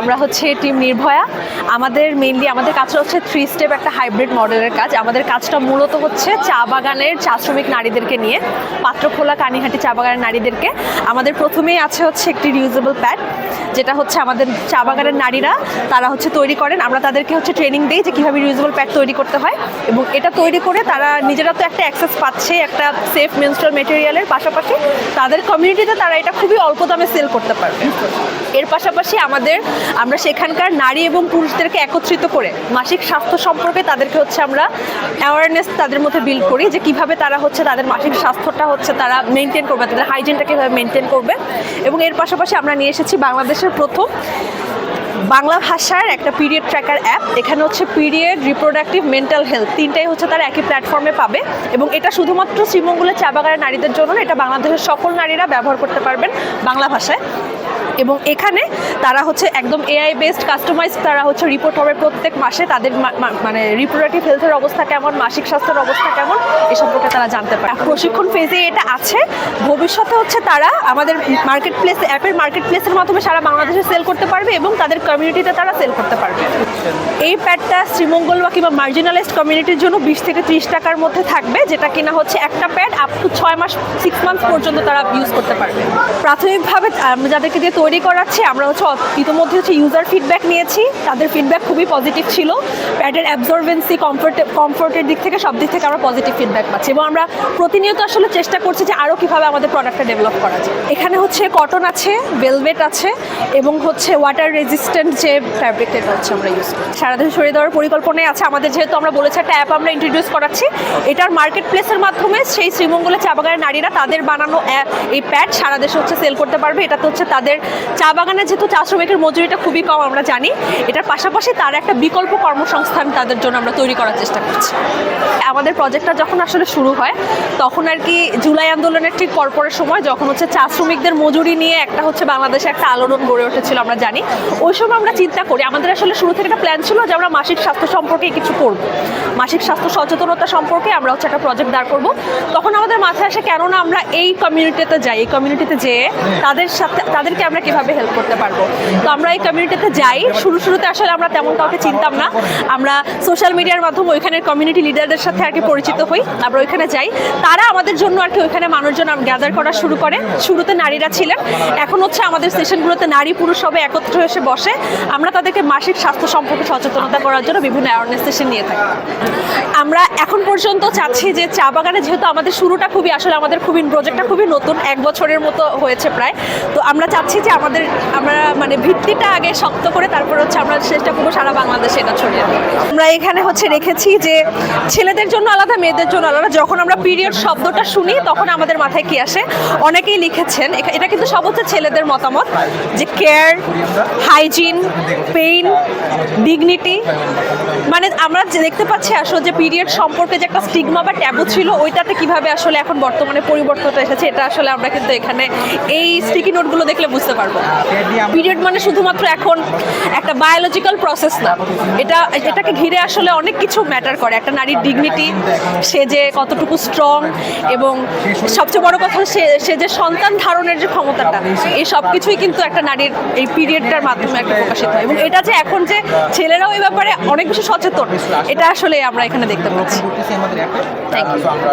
আমরা হচ্ছে টিম নির্ভয়া। আমাদের মেইনলি আমাদের কাজটা হচ্ছে থ্রি স্টেপ একটা হাইব্রিড মডেলের কাজ। আমাদের কাজটা মূলত হচ্ছে চা বাগানের চা শ্রমিক নারীদেরকে নিয়ে পাত্রখোলা কানিহাটি চা বাগানের নারীদেরকে। আমাদের প্রথমেই আছে হচ্ছে একটি রিউজেবল প্যাড যেটা হচ্ছে আমাদের চা বাগানের নারীরা, তারা হচ্ছে তৈরি করেন। আমরা তাদেরকে হচ্ছে ট্রেনিং দিই যে কীভাবে রিউজেবল প্যাড তৈরি করতে হয় এবং এটা তৈরি করে তারা নিজেরা তো একটা অ্যাক্সেস পাচ্ছে, একটা সেফ মেনস্ট্রাল মেটেরিয়ালের পাশাপাশি তাদের কমিউনিটিতে তারা এটা খুবই অল্প দামে সেল করতে পারবে। এর পাশাপাশি আমাদের আমরা সেখানকার নারী এবং পুরুষদেরকে একত্রিত করে মাসিক স্বাস্থ্য সম্পর্কে তাদেরকে হচ্ছে আমরা অ্যাওয়ারনেস তাদের মধ্যে বিল্ড করি যে কীভাবে তারা হচ্ছে তাদের মাসিক স্বাস্থ্যটা হচ্ছে তারা মেনটেন করবে, তাদের হাইজিনটা কীভাবে মেনটেন করবে। এবং এর পাশাপাশি আমরা নিয়ে এসেছি বাংলাদেশের প্রথম বাংলা ভাষার একটা পিরিয়ড ট্র্যাকার অ্যাপ এখানে হচ্ছে পিরিয়ড রিপ্রোডাক্টিভ মেন্টাল হেলথ তিনটাই হচ্ছে তারা একই প্ল্যাটফর্মে পাবে। এবং এটা শুধুমাত্র শ্রীমঙ্গলের চা বাগানের নারীদের জন্য এটা বাংলাদেশের সকল নারীরা ব্যবহার করতে পারবেন বাংলা ভাষায়। এবং এখানে তারা হচ্ছে একদম এআই বেসড কাস্টমাইজ তারা হচ্ছে রিপোর্ট হবে প্রত্যেক মাসে তাদের মানে রিপ্রোডাক্টিভ হেলথের অবস্থা কেমন, মাসিক স্বাস্থ্যের অবস্থা কেমন, এ সম্পর্কে তারা জানতে পারে প্রশিক্ষণ ফেজে এটা আছে। ভবিষ্যতে হচ্ছে তারা আমাদের মার্কেট প্লেস অ্যাপের মার্কেট প্লেসের মাধ্যমে সারা বাংলাদেশে সেল করতে পারবে এবং তাদের কমিউনিটিতে তারা সেল করতে পারবে। এই প্যাডটা শ্রীমঙ্গল বা কিংবা মার্জিনালাইজড কমিউনিটির জন্য বিশ থেকে ত্রিশ টাকার মধ্যে থাকবে, যেটা কিনা হচ্ছে একটা প্যাড আপ টু ছয় মাস সিক্স মান্থ পর্যন্ত তারা ইউজ করতে পারবে। প্রাথমিকভাবে যাদেরকে দিয়ে তৈরি করাচ্ছি, আমরা হচ্ছে ইতিমধ্যে হচ্ছে ইউজার ফিডব্যাক নিয়েছি। তাদের ফিডব্যাক খুবই পজিটিভ ছিল। প্যাডের অ্যাবজর্ভেন্সি কমফোর্ট কমফোর্টের দিক থেকে সব দিক থেকে আমরা পজিটিভ ফিডব্যাক পাচ্ছি এবং আমরা প্রতিনিয়ত আসলে চেষ্টা করছি যে আরও কীভাবে আমাদের প্রোডাক্টটা ডেভেলপ করা যায়। এখানে হচ্ছে কটন আছে ভেলভেট আছে এবং হচ্ছে ওয়াটার রেজিস্ট্যান্ট যে ফ্যাব্রিক এটা হচ্ছে আমরা ইউজ করি। সারা দেশে ছড়িয়ে দেওয়ার পরিকল্পনায় আছে। আমাদের যেহেতু আমরা বলেছি, একটা অ্যাপ আমরা ইন্ট্রোডিউস করাচ্ছি। এটার মার্কেট প্লেসের মাধ্যমে সেই শ্রীমঙ্গলের চা বাগানের নারীরা তাদের বানানো এই প্যাড সারা দেশে হচ্ছে সেল করতে পারবে। এটা তো হচ্ছে তাদের চা বাগানে যেহেতু চা শ্রমিকের মজুরিটা খুবই কম আমরা জানি, এটার পাশাপাশি তার একটা বিকল্প কর্মসংস্থান তাদের জন্য আমরা তৈরি করার চেষ্টা করছি। আমাদের প্রজেক্টটা যখন আসলে শুরু হয়, তখন আর কি জুলাই আন্দোলনের ঠিক পরপরের সময় যখন হচ্ছে চা শ্রমিকদের মজুরি নিয়ে একটা হচ্ছে বাংলাদেশে একটা আলোড়ন গড়ে উঠেছিল আমরা জানি, ওই সময় আমরা চিন্তা করি। আমাদের আসলে শুরু থেকে একটা প্ল্যান ছিল যে আমরা মাসিক স্বাস্থ্য সম্পর্কে কিছু করব। মাসিক স্বাস্থ্য সচেতনতা সম্পর্কে আমরা হচ্ছে একটা প্রজেক্ট দাঁড় করব। তখন আমাদের মাথায় আসে কেননা আমরা এই কমিউনিটিতে যাই, এই কমিউনিটিতে যেয়ে তাদের সাথে, তাদেরকে আমরা কীভাবে হেল্প করতে পারব? তো আমরা এই কমিউনিটিতে যাই। শুরু শুরুতে আসলে আমরা তেমন কাউকে চিনতাম না। আমরা সোশ্যাল মিডিয়ার মাধ্যমে ওইখানের কমিউনিটি লিডারদের সাথে আর কি পরিচিত হই। আমরা ওইখানে যাই। তারা আমাদের জন্য আর কি ওইখানে মানুষজন গ্যাদার করা শুরু করে। শুরুতে নারীরা ছিলেন। এখন হচ্ছে আমাদের সেশনগুলোতে নারী পুরুষ সবাই একত্র এসে বসে। আমরা তাদেরকে মাসিক স্বাস্থ্য সম্পর্কে সচেতনতা করার জন্য বিভিন্ন অ্যাওয়ারনেস সেশন নিয়ে থাকি। আমরা এখন পর্যন্ত চাচ্ছি যে চা বাগানে যেহেতু আমাদের শুরুটা খুবই আসলে আমাদের খুবই প্রজেক্টটা খুবই নতুন, এক বছরের মতো হয়েছে প্রায়। তো আমরা চাচ্ছি যে আমাদের, আমরা মানে ভিত্তিটা আগে শক্ত করে তারপর হচ্ছে আমরা চেষ্টা করব সারা বাংলাদেশে এটা ছড়িয়ে আমরা এখানে হচ্ছে রেখেছি যে ছেলেদের জন্য আলাদা, মেয়েদের জন্য আলাদা। যখন আমরা পিরিয়ড শব্দটা শুনি, তখন আমাদের মাথায় কি আসে? অনেকেই লিখেছেন, এটা কিন্তু সব হচ্ছে ছেলেদের মতামত যে কেয়ার হাইজিন পেইন ডিগনিটি মানে আমরা দেখতে পাচ্ছি আসলে যে পিরিয়ড সম্পর্কে যে একটা স্টিগমা বা ট্যাবু ছিল, ওইটাতে কীভাবে আসলে এখন বর্তমানে পরিবর্তনটা এসেছে, এটা আসলে আমরা কিন্তু এখানে এই স্টিকি নোটগুলো দেখলে বুঝতে পারব। পিরিয়ড মানে শুধুমাত্র এখন একটা বায়োলজিক্যাল প্রসেস না। এটা, এটাকে ঘিরে আসলে অনেক কিছু ম্যাটার করে। একটা নারীর ডিগনিটি সে যে কতটুকু স্ট্রং এবং সবচেয়ে বড় কথা সে সে যে সন্তান ধারণের যে ক্ষমতাটা, এই সব কিছুই কিন্তু একটা নারীর এই পিরিয়ডটার মাধ্যমে একটা প্রকাশিত হয়। এবং এটা যে এখন যে ছেলেরাও এই ব্যাপারে অনেক বেশি সচেতন এটা আসলে আমরা এখানে দেখতে পাচ্ছি। থ্যাংক. আমরা